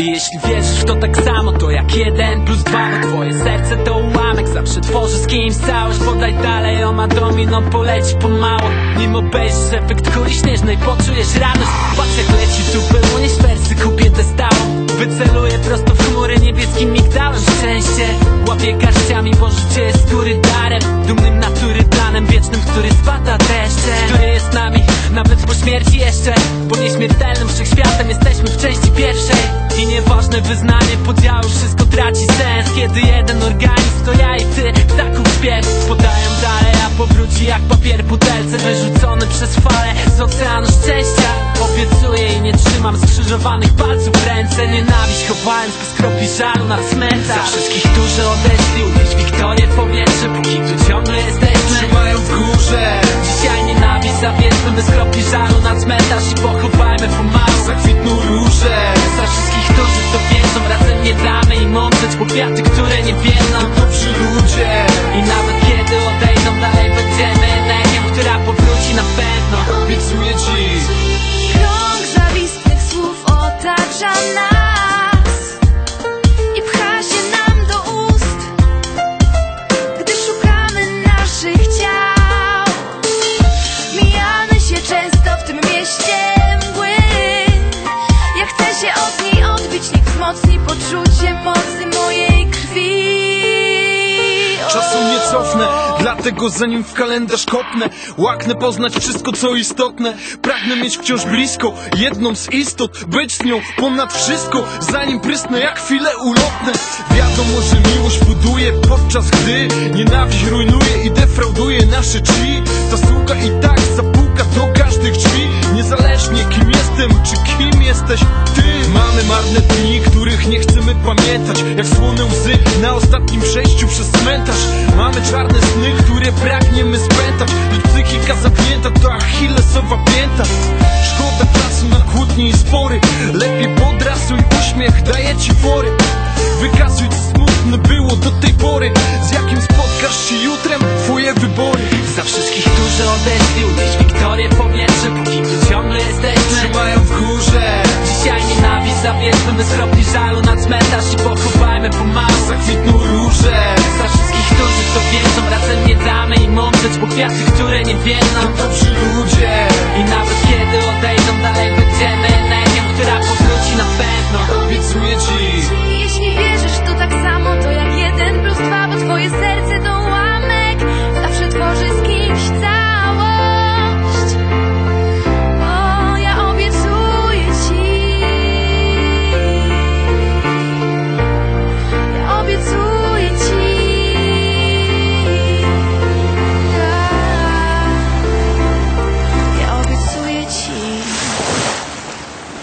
I jeśli wierzysz w to tak samo, to jak jeden plus dwa No twoje serce to ułamek, zawsze tworzy z kimś całość Podaj dalej, oma domino poleci pomału. Nim obejrzysz efekt kuli śnieżnej, poczujesz radość. Patrz jak leci tu unieś wersy, kupię te stałą Wyceluję prosto w chmury niebieskim migdałem. Szczęście łapię garściami, bo życie jest skóry darem. Dumnym natury planem wiecznym, który spada deszcze. Który jest nami, nawet po śmierci jeszcze. Bo nieśmiertelnym wszechświatem jesteśmy w części pierwszej I wyznanie podziału, wszystko traci sens. Kiedy jeden organizm to ja i ty, ptaków śpiew Podają dalej, a powróci jak papier butelce Wyrzucony przez fale z oceanu szczęścia. Obiecuję i nie trzymam skrzyżowanych palców ręce. Nienawiść chowając bez kropli żalu na cmentarz. Wszystkich, którzy odeszli, unieść Wiktorię na cmentarz I pochowajmy pomału Zakwitną róże Za wszystkich, którzy to wierzą Razem nie damy im Po kwiaty, które nie wiedzą Dobrzy ludzie. I nawet kiedy odejdą Dalej będziemy energią, która powróci na pewno wzmocni poczucie mocy mojej krwi. Czasu nie cofnę, dlatego zanim w kalendarz kopnę Łaknę poznać wszystko co istotne. Pragnę mieć wciąż blisko jedną z istot Być z nią ponad wszystko, zanim prysnę jak chwilę ulotne Wiadomo, że miłość buduje podczas gdy Nienawiść rujnuje i defrauduje nasze drzwi. Ta sługa i tak zapuka jesteś ty? Mamy marne dni, których nie chcemy pamiętać. Jak słone łzy na ostatnim przejściu przez cmentarz. Mamy czarne sny, które pragniemy spętać. Lecz psychika zamknięta to achillesowa pięta. Szkoda czasu na kłótnie i spory. Lepiej podrasuj uśmiech, daje ci fory Wykasuj damy im umrzeć Po